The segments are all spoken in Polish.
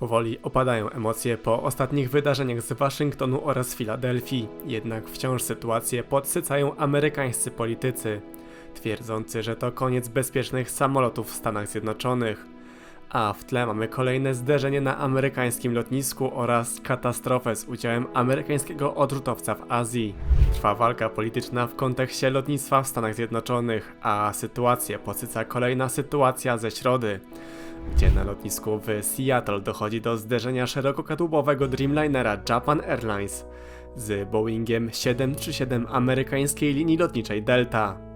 Powoli opadają emocje po ostatnich wydarzeniach z Waszyngtonu oraz Filadelfii, jednak wciąż sytuację podsycają amerykańscy politycy, twierdzący, że to koniec bezpiecznych samolotów w Stanach Zjednoczonych. A w tle mamy kolejne zderzenie na amerykańskim lotnisku oraz katastrofę z udziałem amerykańskiego odrzutowca w Azji. Trwa walka polityczna w kontekście lotnictwa w Stanach Zjednoczonych, a sytuację podsyca kolejna sytuacja ze środy gdzie na lotnisku w Seattle dochodzi do zderzenia szerokokadłubowego Dreamlinera Japan Airlines z Boeingiem 737 amerykańskiej linii lotniczej Delta.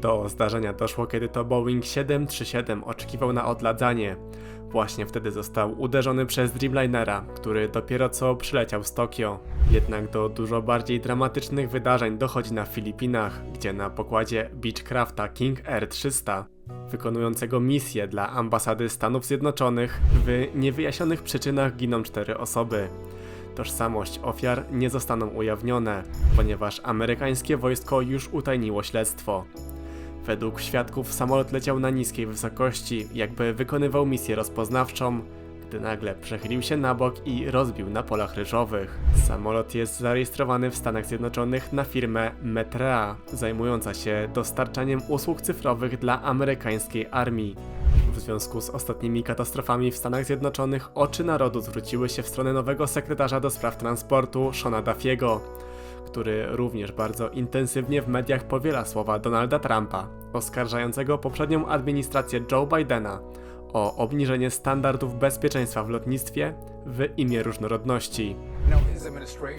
Do zdarzenia doszło, kiedy to Boeing 737 oczekiwał na odladzanie. Właśnie wtedy został uderzony przez Dreamlinera, który dopiero co przyleciał z Tokio. Jednak do dużo bardziej dramatycznych wydarzeń dochodzi na Filipinach, gdzie na pokładzie Beechcrafta King Air 300 wykonującego misję dla ambasady Stanów Zjednoczonych w niewyjaśnionych przyczynach giną cztery osoby. Tożsamość ofiar nie zostaną ujawnione, ponieważ amerykańskie wojsko już utajniło śledztwo. Według świadków samolot leciał na niskiej wysokości, jakby wykonywał misję rozpoznawczą, gdy nagle przechylił się na bok i rozbił na polach ryżowych. Samolot jest zarejestrowany w Stanach Zjednoczonych na firmę Metrea, zajmująca się dostarczaniem usług cyfrowych dla amerykańskiej armii. W związku z ostatnimi katastrofami w Stanach Zjednoczonych oczy narodu zwróciły się w stronę nowego sekretarza do spraw transportu Shona Duffiego, który również bardzo intensywnie w mediach powiela słowa Donalda Trumpa, oskarżającego poprzednią administrację Joe Bidena o obniżenie standardów bezpieczeństwa w lotnictwie w imię różnorodności.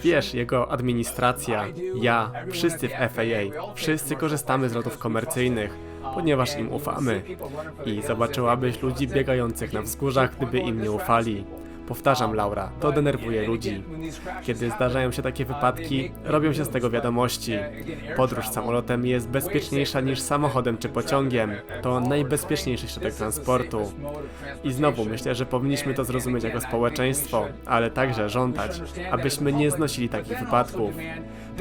Wiesz, jego administracja, ja, wszyscy w FAA, wszyscy korzystamy z lotów komercyjnych, ponieważ im ufamy. I zobaczyłabyś ludzi biegających na wzgórzach, gdyby im nie ufali. Powtarzam, Laura, to denerwuje ludzi. Kiedy zdarzają się takie wypadki, robią się z tego wiadomości. Podróż samolotem jest bezpieczniejsza niż samochodem czy pociągiem. To najbezpieczniejszy środek transportu. I znowu myślę, że powinniśmy to zrozumieć jako społeczeństwo, ale także żądać, abyśmy nie znosili takich wypadków.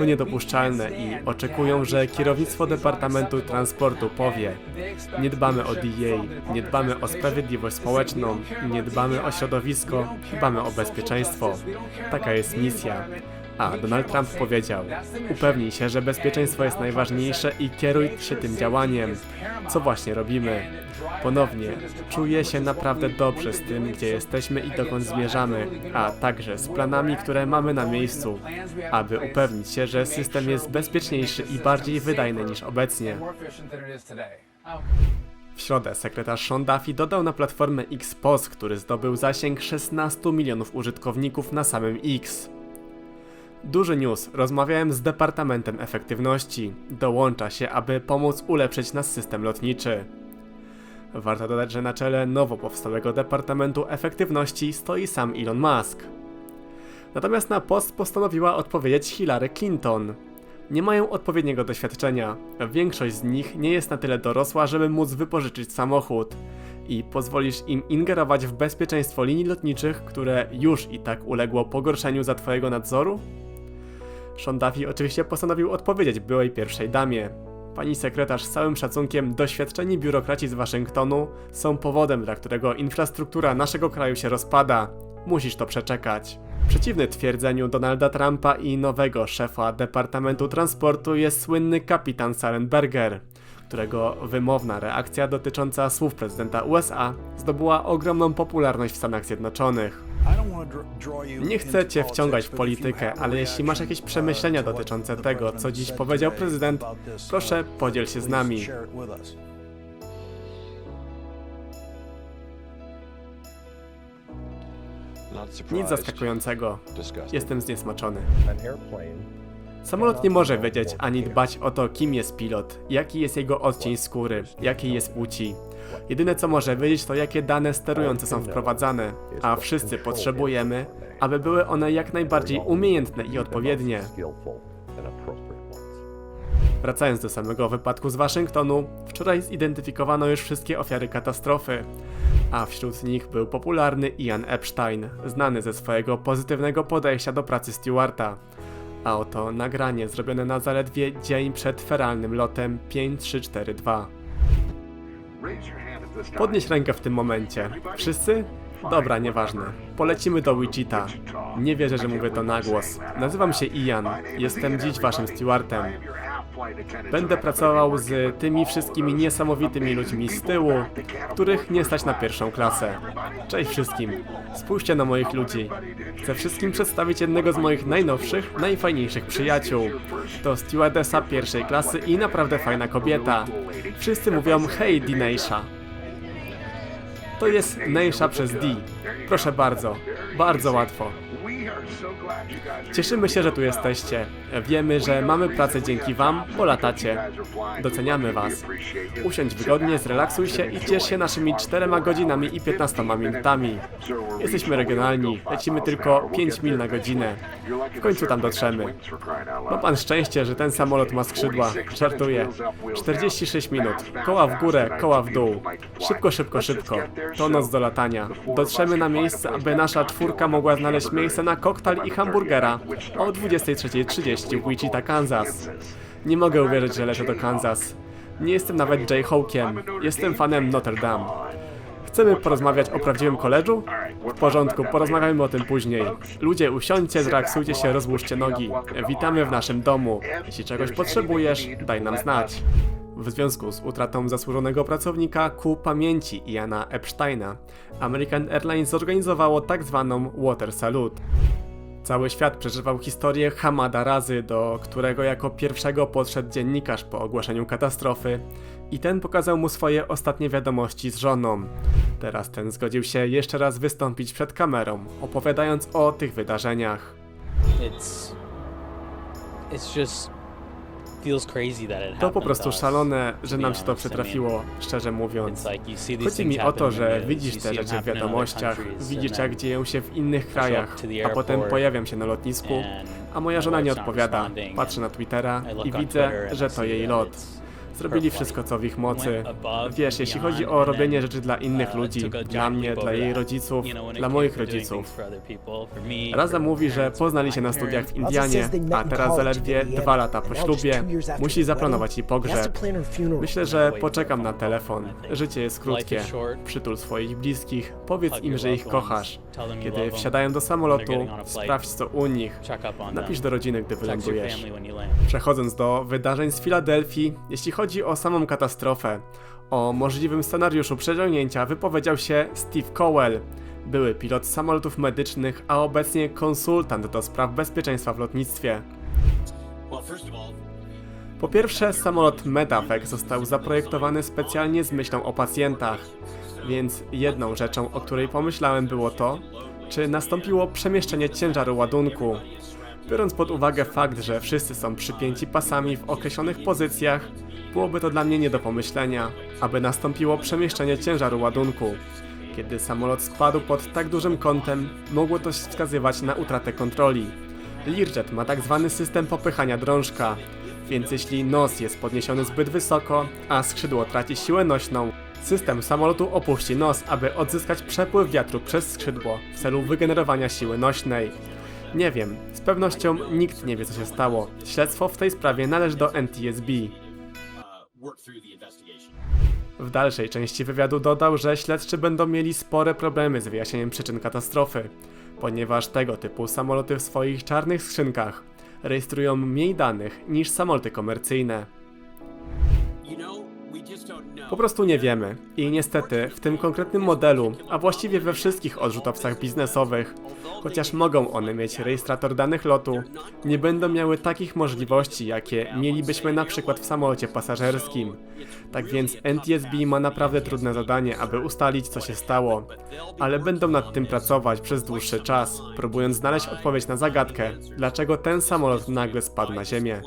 To niedopuszczalne i oczekują, że kierownictwo Departamentu Transportu powie: Nie dbamy o DEA, nie dbamy o sprawiedliwość społeczną, nie dbamy o środowisko, dbamy o bezpieczeństwo. Taka jest misja. A Donald Trump powiedział: Upewnij się, że bezpieczeństwo jest najważniejsze i kieruj się tym działaniem. Co właśnie robimy? Ponownie, czuję się naprawdę dobrze z tym, gdzie jesteśmy i dokąd zmierzamy, a także z planami, które mamy na miejscu, aby upewnić się, że system jest bezpieczniejszy i bardziej wydajny niż obecnie. W środę sekretarz Sean Duffy dodał na platformę X post, który zdobył zasięg 16 milionów użytkowników na samym X. Duży news. Rozmawiałem z Departamentem Efektywności. Dołącza się, aby pomóc ulepszyć nasz system lotniczy. Warto dodać, że na czele nowo powstałego Departamentu Efektywności stoi sam Elon Musk. Natomiast na post postanowiła odpowiedzieć Hillary Clinton. Nie mają odpowiedniego doświadczenia. Większość z nich nie jest na tyle dorosła, żeby móc wypożyczyć samochód. I pozwolisz im ingerować w bezpieczeństwo linii lotniczych, które już i tak uległo pogorszeniu za twojego nadzoru? Duffy oczywiście postanowił odpowiedzieć byłej pierwszej damie. Pani sekretarz, z całym szacunkiem, doświadczeni biurokraci z Waszyngtonu są powodem, dla którego infrastruktura naszego kraju się rozpada. Musisz to przeczekać. Przeciwny twierdzeniu Donalda Trumpa i nowego szefa Departamentu Transportu jest słynny kapitan Sarenberger, którego wymowna reakcja dotycząca słów prezydenta USA zdobyła ogromną popularność w Stanach Zjednoczonych. Nie chcę cię wciągać w politykę, ale jeśli masz jakieś przemyślenia dotyczące tego, co dziś powiedział prezydent, proszę podziel się z nami. Nic zaskakującego. Jestem zniesmaczony. Samolot nie może wiedzieć ani dbać o to, kim jest pilot, jaki jest jego odcień skóry, jakiej jest płci. Jedyne co może wiedzieć to jakie dane sterujące są wprowadzane, a wszyscy potrzebujemy, aby były one jak najbardziej umiejętne i odpowiednie. Wracając do samego wypadku z Waszyngtonu, wczoraj zidentyfikowano już wszystkie ofiary katastrofy, a wśród nich był popularny Ian Epstein, znany ze swojego pozytywnego podejścia do pracy Stewarta. A oto nagranie zrobione na zaledwie dzień przed feralnym lotem 5342. Podnieś rękę w tym momencie. Wszyscy? Dobra, nieważne. Polecimy do Wichita. Nie wierzę, że mówię to na głos. Nazywam się Ian. Jestem dziś waszym stewardem. Będę pracował z tymi wszystkimi niesamowitymi ludźmi z tyłu, których nie stać na pierwszą klasę. Cześć wszystkim. Spójrzcie na moich ludzi. Chcę wszystkim przedstawić jednego z moich najnowszych, najfajniejszych przyjaciół. To stewardesa pierwszej klasy i naprawdę fajna kobieta. Wszyscy mówią hej Dineisha. To jest Neisha przez D. Proszę bardzo. Bardzo łatwo. Cieszymy się, że tu jesteście. Wiemy, że mamy pracę dzięki Wam, bo latacie. Doceniamy Was. Usiądź wygodnie, zrelaksuj się i ciesz się naszymi 4 godzinami i 15 minutami. Jesteśmy regionalni, lecimy tylko 5 mil na godzinę. W końcu tam dotrzemy. Ma pan szczęście, że ten samolot ma skrzydła. Żartuję. 46 minut. Koła w górę, koła w dół. Szybko, szybko, szybko. To noc do latania. Dotrzemy na miejsce, aby nasza czwórka mogła znaleźć miejsce na koktajl i hamburgera o 23.30 w Wichita, Kansas. Nie mogę uwierzyć, że lecę do Kansas. Nie jestem nawet Jayhawkiem. Jestem fanem Notre Dame. Chcemy porozmawiać o prawdziwym koledżu? W porządku, porozmawiajmy o tym później. Ludzie, usiądźcie, zrelaksujcie się, rozłóżcie nogi. Witamy w naszym domu. Jeśli czegoś potrzebujesz, daj nam znać. W związku z utratą zasłużonego pracownika ku pamięci Iana Epsteina, American Airlines zorganizowało tak zwaną Water Salute. Cały świat przeżywał historię Hamada Razy, do którego jako pierwszego podszedł dziennikarz po ogłoszeniu katastrofy i ten pokazał mu swoje ostatnie wiadomości z żoną. Teraz ten zgodził się jeszcze raz wystąpić przed kamerą, opowiadając o tych wydarzeniach. it's it's just To po prostu szalone, że nam się to przytrafiło, szczerze mówiąc. Chodzi mi o to, że widzisz te rzeczy w wiadomościach, widzisz jak dzieją się w innych krajach, a potem pojawiam się na lotnisku, a moja żona nie odpowiada. Patrzę na Twittera I widzę, że to jej lot. Zrobili wszystko co w ich mocy. Wiesz, jeśli chodzi o robienie rzeczy dla innych ludzi, dla mnie, dla jej rodziców, dla moich rodziców. Raza mówi, że poznali się na studiach w. Indianie, a teraz zaledwie dwa lata po ślubie musi zaplanować jej pogrzeb. Myślę, że poczekam na telefon. Życie jest krótkie. Przytul swoich bliskich, powiedz im, że ich kochasz. Kiedy wsiadają do samolotu, sprawdź co u nich. Napisz do rodziny, gdy wylądujesz. Przechodząc do wydarzeń z Filadelfii, jeśli chodzi o samą katastrofę, o możliwym scenariuszu przeciągnięcia wypowiedział się Steve Cowell, były pilot samolotów medycznych, a obecnie konsultant do spraw bezpieczeństwa w lotnictwie. Po pierwsze, samolot Medavac został zaprojektowany specjalnie z myślą o pacjentach, więc jedną rzeczą, o której pomyślałem było to, czy nastąpiło przemieszczenie ciężaru ładunku. Biorąc pod uwagę fakt, że wszyscy są przypięci pasami w określonych pozycjach, byłoby to dla mnie nie do pomyślenia, aby nastąpiło przemieszczenie ciężaru ładunku. Kiedy samolot spadł pod tak dużym kątem, mogło to wskazywać na utratę kontroli. Learjet ma tak zwany system popychania drążka, więc jeśli nos jest podniesiony zbyt wysoko, a skrzydło traci siłę nośną, system samolotu opuści nos, aby odzyskać przepływ wiatru przez skrzydło w celu wygenerowania siły nośnej. Nie wiem, z pewnością nikt nie wie co się stało. Śledztwo w tej sprawie należy do NTSB. W dalszej części wywiadu dodał, że śledczy będą mieli spore problemy z wyjaśnieniem przyczyn katastrofy, ponieważ tego typu samoloty w swoich czarnych skrzynkach rejestrują mniej danych niż samoloty komercyjne. You know, Po prostu nie wiemy. I niestety w tym konkretnym modelu, a właściwie we wszystkich odrzutowcach biznesowych, chociaż mogą one mieć rejestrator danych lotu, nie będą miały takich możliwości, jakie mielibyśmy na przykład w samolocie pasażerskim. Tak więc NTSB ma naprawdę trudne zadanie, aby ustalić co się stało. Ale będą nad tym pracować przez dłuższy czas, próbując znaleźć odpowiedź na zagadkę, dlaczego ten samolot nagle spadł na ziemię.